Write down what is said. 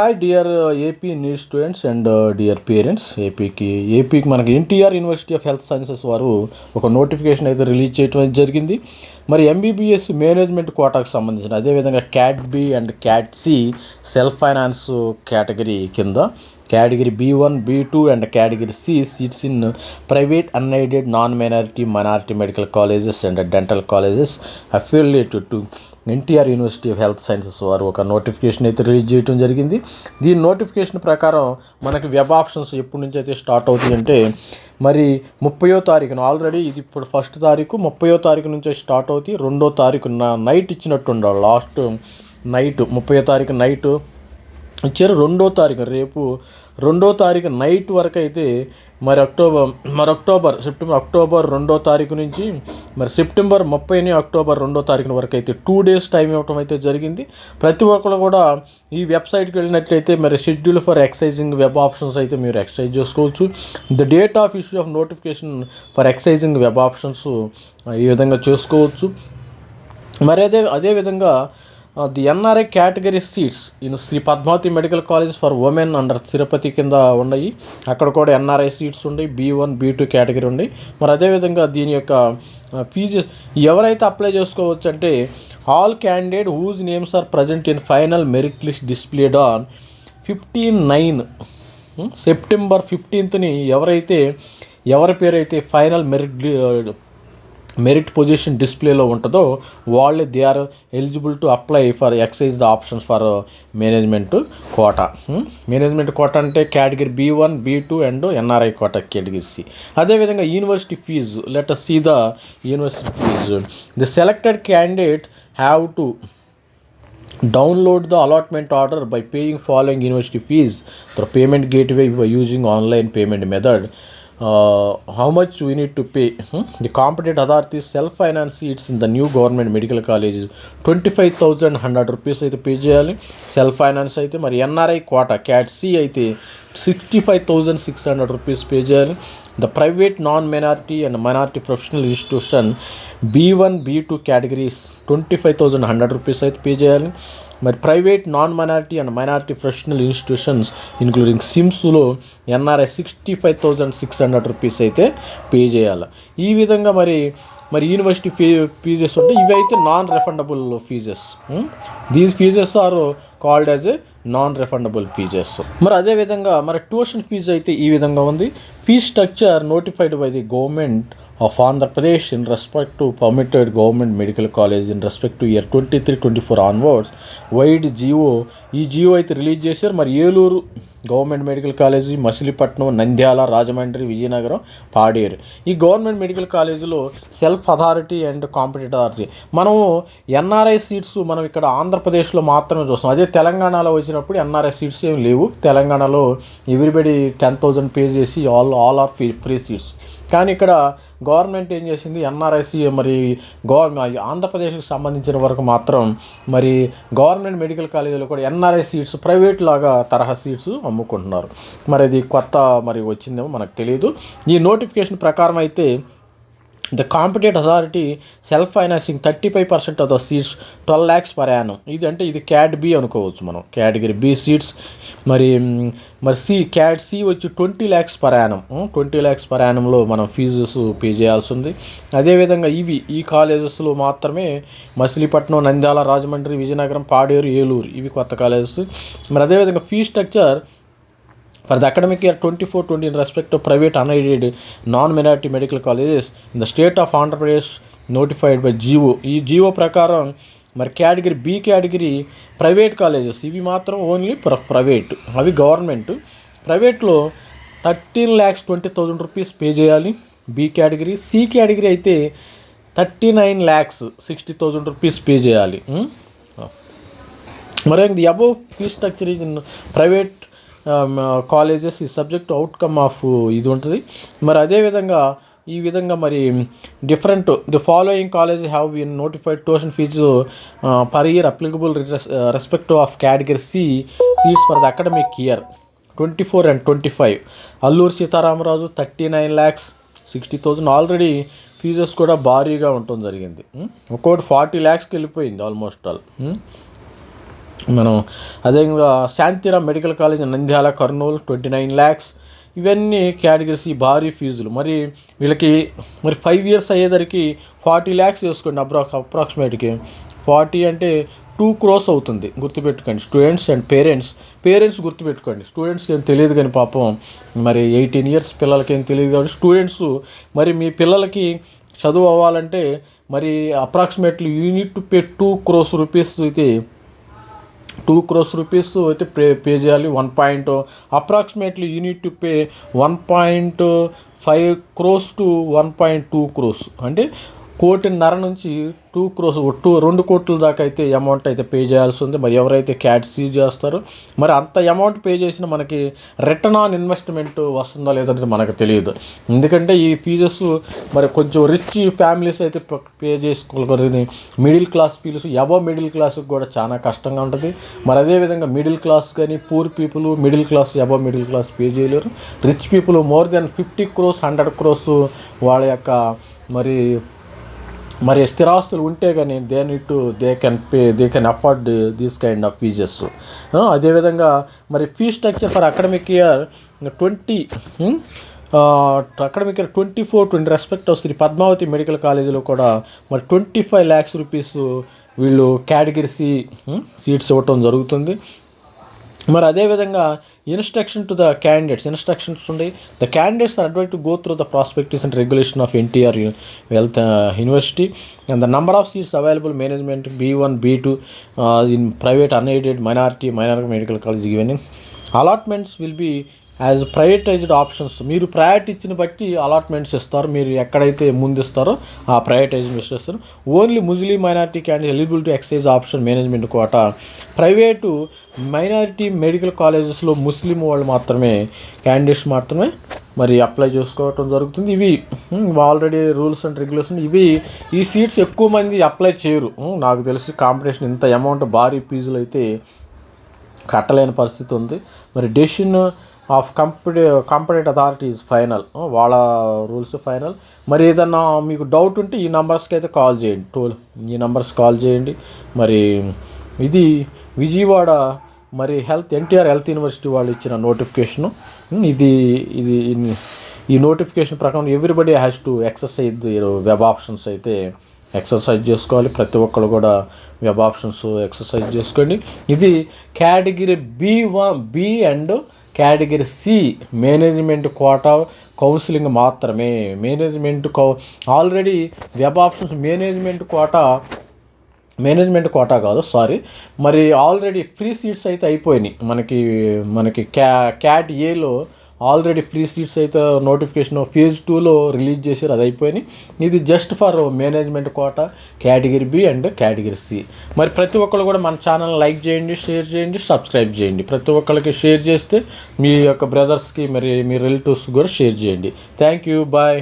Hi dear AP NEET students and dear parents ఏపీకి ఏపీకి మనకి NTR university of health sciences వారు ఒక నోటిఫికేషన్ అయితే రిలీజ్ చేయడం జరిగింది. మరి ఎంబీబీఎస్ మేనేజ్మెంట్ కోటాకు సంబంధించిన అదేవిధంగా cat B and cat C self finance category కింద category B one B two and category C seats in private unaided non minority minority medical colleges and dental colleges affiliated to NTR university of health sciences వారు ఒక notification అయితే release చేయడం జరిగింది. దీని notification ప్రకారం మనకి web options ఎప్పటి నుంచి అయితే స్టార్ట్ అవుతాయంటే మరి ముప్పయో తారీఖున ఆల్రెడీ ఇది ఇప్పుడు ఫస్ట్ తారీఖు ముప్పయో తారీఖు నుంచే స్టార్ట్ అవుతాయి రెండో తారీఖు నైట్ ఇచ్చినట్టుండాలి. లాస్ట్ నైట్ ముప్పయో తారీఖు నైట్ ఇచ్చారు. రెండో తారీఖు రేపు రెండో తారీఖు నైట్ వరకు అయితే మరి అక్టోబర్ మరి అక్టోబర్ సెప్టెంబర్ అక్టోబర్ రెండో తారీఖు నుంచి మరి సెప్టెంబర్ ముప్పైని అక్టోబర్ రెండో తారీఖున వరకు అయితే టూ డేస్ టైం ఇవ్వటం అయితే జరిగింది. ప్రతి ఒక్కరు కూడా ఈ వెబ్సైట్కి వెళ్ళినట్లయితే మరి schedule for exercising web options అయితే మీరు ఎక్సైజ్ చేసుకోవచ్చు. The date of issue of notification for exercising web options ఈ విధంగా చేసుకోవచ్చు. మరి అదే అదేవిధంగా the NRI category seats in Shri Padmavathi medical college for women under Tirupati కింద ఉన్నాయి. అక్కడ కూడా ఎన్ఆర్ఐ సీట్స్ ఉన్నాయి B one B two category ఉన్నాయి మరి అదేవిధంగా దీని యొక్క ఫీజెస్ ఎవరైతే అప్లై చేసుకోవచ్చు అంటే all candidate whose names are present in final merit list displayed on fifteen nine September ఫిఫ్టీన్త్ని ఎవరైతే ఎవరి పేరైతే ఫైనల్ మెరిట్ మెరిట్ పొజిషన్ డిస్ప్లేలో ఉంటుందో వాళ్ళే they are eligible to apply for exercise the options for management quota. Management quota అంటే category B one B two and NRI quota category C. అదేవిధంగా university fee let see the university fee. The selected candidate have to download the allotment order by paying following university fee through payment gateway using online payment method. How much we need to pay the competent authority self finance seats in the new government medical colleges twenty five thousand hundred rupees అయితే pay చేయాలి. Self finance అయితే మరి NRI quota cat C అయితే sixty five thousand six hundred rupees pay చేయాలి. The private non minority and minority professional institution B one B two categories twenty five thousand hundred rupees అయితే pay చేయాలి. మరి private non minority and minority professional institutions including సిమ్స్లో NRI sixty five thousand six hundred rupees అయితే pay చేయాలి. ఈ విధంగా మరి మరి university fee fees ఉంటే ఇవి అయితే non refundable fees. These fees are called as a non refundable fees. మరి అదేవిధంగా మరి ట్యూషన్ ఫీజు అయితే ఈ విధంగా ఉంది. Fee structure notified by the government of Andhra Pradesh in respect to permitted government medical college in respect to year twenty three twenty four onwards vide GO ఈ జియో అయితే release చేశారు. మరి Eluru government medical college Machilipatnam Nandyal Rajahmundry Vizianagaram Paderu. ఈ government medical కాలేజీలో self authority and competitive authority మనము NRI seats మనం ఇక్కడ ఆంధ్రప్రదేశ్లో మాత్రమే చూస్తాం అదే తెలంగాణలో వచ్చినప్పుడు ఎన్ఆర్ఐ సీట్స్ ఏం లేవు. తెలంగాణలో ఎవ్రీబడి టెన్ థౌజండ్ పే చేసి all all are free free seats కానీ ఇక్కడ గవర్నమెంట్ ఏం చేసింది? ఎన్ఆర్ఐసి మరి గవర్నమెంట్ ఆంధ్రప్రదేశ్కి సంబంధించిన వరకు మాత్రం మరి గవర్నమెంట్ మెడికల్ కాలేజీలో కూడా ఎన్ఆర్ఐ సీట్స్ ప్రైవేట్ లాగా తరహా సీట్స్ అమ్ముకుంటున్నారు. మరి అది కొత్త మరి వచ్చిందేమో మనకు తెలియదు ఈ నోటిఫికేషన్ ప్రకారం అయితే the competent authority self financing thirty five percent of the seats twelve lakhs per annum ఇది అంటే ఇది క్యాట్ బి అనుకోవచ్చు మనం. కేటగిరీ బి సీట్స్ మరి మరి సి క్యాట్ సి వచ్చి twenty lakhs per annum twenty lakhs per యానంలో మనం ఫీజెస్ పే చేయాల్సి ఉంది. అదేవిధంగా ఇవి ఈ కాలేజెస్లో మాత్రమే మచిలీపట్నం నంద్యాల రాజమండ్రి విజయనగరం పాడేరు ఏలూరు ఇవి కొత్త కాలేజెస్ మరి అదేవిధంగా fee structure for the academic year twenty four twenty in respect of private unaided non minority medical colleges in the state of Andhra Pradesh notified by GO ఈ జీవో ప్రకారం మరి category B category private colleges ఇవి మాత్రం only private అవి government ప్రైవేట్లో thirteen lakhs twenty thousand rupees pay చేయాలి. B category C category అయితే thirty nine lakhs sixty thousand rupees pay చేయాలి మరి the above fee structure in private colleges ఈ subject outcome of ఇది ఉంటుంది. మరి అదేవిధంగా ఈ విధంగా మరి different the following college have been notified tuition fee per year applicable respect of category C seats for the academic year twenty four and twenty five Alluri Sitaramaraju thirty nine lakhs sixty thousand already fees కూడా భారీగా ఉండటం జరిగింది. ఒక్కోటి forty ల్యాక్స్కి వెళ్ళిపోయింది almost all మనం అదేవిధంగా Shantiram medical college Nandyal Kurnool twenty nine lakhs ఇవన్నీ categories ఈ భారీ ఫీజులు. మరి వీళ్ళకి మరి ఫైవ్ ఇయర్స్ అయ్యేసరికి ఫార్టీ ల్యాక్స్ చేసుకోండి అప్రా అప్రాక్సిమేట్కి ఫార్టీ అంటే టూ క్రోస్ అవుతుంది. గుర్తుపెట్టుకోండి. స్టూడెంట్స్ అండ్ పేరెంట్స్ పేరెంట్స్ గుర్తుపెట్టుకోండి. స్టూడెంట్స్కి ఏం తెలియదు కానీ పాపం మరి ఎయిటీన్ ఇయర్స్ పిల్లలకి ఏం తెలియదు కాబట్టి స్టూడెంట్స్ మరి మీ పిల్లలకి చదువు అవ్వాలంటే మరి approximately you need to pay two crores rupees అయితే టూ క్రోస్ రూపీస్ అయితే పే పే చేయాలి one point approximately you need to pay one point five crores to one point two crores. అంటే కోటిన్నర నుంచి టూ క్రోస్ టూ రెండు కోట్ల దాకా అయితే అమౌంట్ అయితే పే చేయాల్సి ఉంది. మరి ఎవరైతే క్యాట్ సీజ్ చేస్తారో మరి అంత అమౌంట్ పే చేసిన మనకి రిటర్న్ ఆన్ ఇన్వెస్ట్మెంట్ వస్తుందో లేదో అనేది మనకు తెలియదు. ఎందుకంటే ఈ ఫీజెస్ మరి కొంచెం రిచ్ ఫ్యామిలీస్ అయితే pay చేసుకోగలిగింది middle class fee above middle క్లాస్కి కూడా చాలా కష్టంగా ఉంటుంది. మరి అదేవిధంగా మిడిల్ క్లాస్ కానీ poor people middle class above middle class pay చేయలేరు. Rich people more than fifty crores hundred crores వాళ్ళ యొక్క మరి మరి స్థిరాస్తులు ఉంటే కానీ they need to they can pay they can afford these kind of fees అదేవిధంగా మరి fee structure for academic year twenty academic year twenty four twenty respect Shri Padmavathi medical కాలేజీలో కూడా మరి ట్వంటీ ఫైవ్ ల్యాక్స్ రూపీస్ వీళ్ళు category C seats ఇవ్వటం జరుగుతుంది. మరి అదేవిధంగా instruction to the candidates instructions ఉన్నాయి the candidates are Advait to go through the prospectives and regulation of NTR health university and the number of seats available management B one B two in private unaided minority minority medical college ఇవన్నీ allotments will be as privatized options మీరు priority ఇచ్చిన బట్టి allotments ఇస్తారు మీరు ఎక్కడైతే ముందు ఇస్తారో ఆ ప్రైవేటైజ్మెంట్స్ ఇస్తారు. Only Muslim minority candidate eligible to exercise option management quota private minority medical కాలేజెస్లో ముస్లిం వాళ్ళు మాత్రమే క్యాండిడేట్స్ మాత్రమే మరి అప్లై చేసుకోవటం జరుగుతుంది. ఇవి ఆల్రెడీ రూల్స్ అండ్ రెగ్యులేషన్ ఇవి ఈ సీట్స్ ఎక్కువ మంది అప్లై చేయరు. నాకు తెలిసి కాంపిటీషన్ ఇంత అమౌంట్ భారీ ఫీజులు అయితే కట్టలేని పరిస్థితి ఉంది. మరి డెసిషన్ ఆఫ్ కంపిటీ కాంపిటేట్ అథారిటీస్ ఫైనల్. వాళ్ళ రూల్స్ ఫైనల్. మరి ఏదన్నా మీకు డౌట్ ఉంటే ఈ నెంబర్స్కి అయితే కాల్ చేయండి. టోల్ ఈ నెంబర్స్ కాల్ చేయండి. మరి ఇది విజయవాడ మరి హెల్త్ ఎన్టీఆర్ హెల్త్ యూనివర్సిటీ వాళ్ళు ఇచ్చిన నోటిఫికేషను. ఇది ఇది ఈ నోటిఫికేషన్ ప్రకారం everybody has to exercise web options అయితే ఎక్సర్సైజ్ చేసుకోవాలి. ప్రతి ఒక్కరు కూడా వెబ్ ఆప్షన్స్ ఎక్సర్సైజ్ చేసుకోండి. ఇది category B one B and category C management quota counselling మాత్రమే. Management cow already web options management quota management quota కాదు సారీ. మరి ఆల్రెడీ ఫ్రీ సీట్స్ అయితే అయిపోయినాయి. మనకి మనకి క్యా క్యాట్ ఏలో ఆల్రెడీ ఫ్రీ సీట్స్ అయితే నోటిఫికేషన్ ఫేజ్ టూలో రిలీజ్ చేశారు అది అయిపోయినాయి. ఇది just for management quota category B and category C మరి ప్రతి ఒక్కరు కూడా మన ఛానల్ లైక్ చేయండి షేర్ చేయండి సబ్స్క్రైబ్ చేయండి. ప్రతి ఒక్కరికి షేర్ చేస్తే మీ యొక్క బ్రదర్స్కి మరి మీ రిలేటివ్స్ కూడా షేర్ చేయండి. Thank you bye